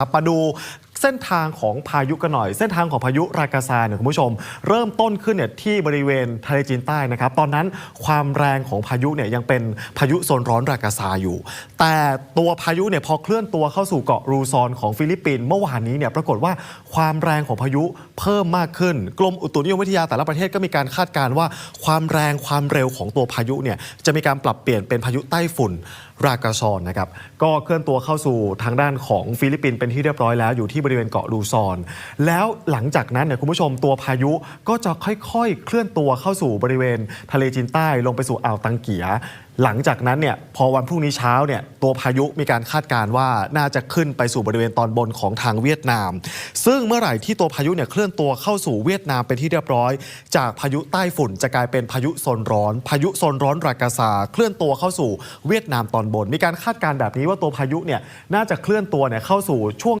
ครับมาดู ส้นทางของพายุกันหน่อย เส้นทางของพายุรากาซาเนี่ยคุณผู้ชม เริ่มต้นขึ้นเนี่ยที่บริเวณทะเลจีนใต้นะครับ ตอนนั้นความแรงของพายุเนี่ยยังเป็นพายุโซนร้อนรากาซาอยู่ แต่ตัวพายุเนี่ยพอเคลื่อนตัวเข้าสู่เกาะรูซอนของฟิลิปปินส์เมื่อวานนี้เนี่ยปรากฏว่าความแรงของพายุเพิ่มมากขึ้น กรมอุตุนิยมวิทยาแต่ละประเทศก็มีการคาดการณ์ว่า ความแรงความเร็วของตัวพายุเนี่ยจะมีการปรับเปลี่ยนเป็นพายุใต้ฝุ่นรากาซอนนะครับก็เคลื่อนตัวเข้าสู่ทางด้านของฟิลิปปินส์เป็นที่เรียบร้อยแล้วอยู่ที่บริเวณเกาะลูซอน แล้วหลังจากนั้นเนี่ยคุณผู้ชมตัวพายุก็จะค่อยๆ เคลื่อนตัวเข้าสู่บริเวณทะเลจีนใต้ลงไปสู่อ่าวตังเกีย หลังจากนั้นเนี่ยพอวันพรุ่งนี้เช้าเนี่ยตัวพายุมีการคาดการณ์ว่าน่าจะขึ้นไปสู่บริเวณตอนบนของทางเวียดนาม ซึ่งเมื่อไหร่ที่ตัวพายุเนี่ยเคลื่อนตัวเข้าสู่เวียดนามเป็นที่เรียบร้อย จากพายุใต้ฝุ่นจะกลายเป็นพายุโซนร้อน พายุโซนร้อนรากาซาเคลื่อนตัวเข้าสู่เวียดนามตอนบน มีการคาดการณ์แบบนี้ว่าตัวพายุเนี่ยน่าจะเคลื่อนตัวเนี่ยเข้าสู่ช่วง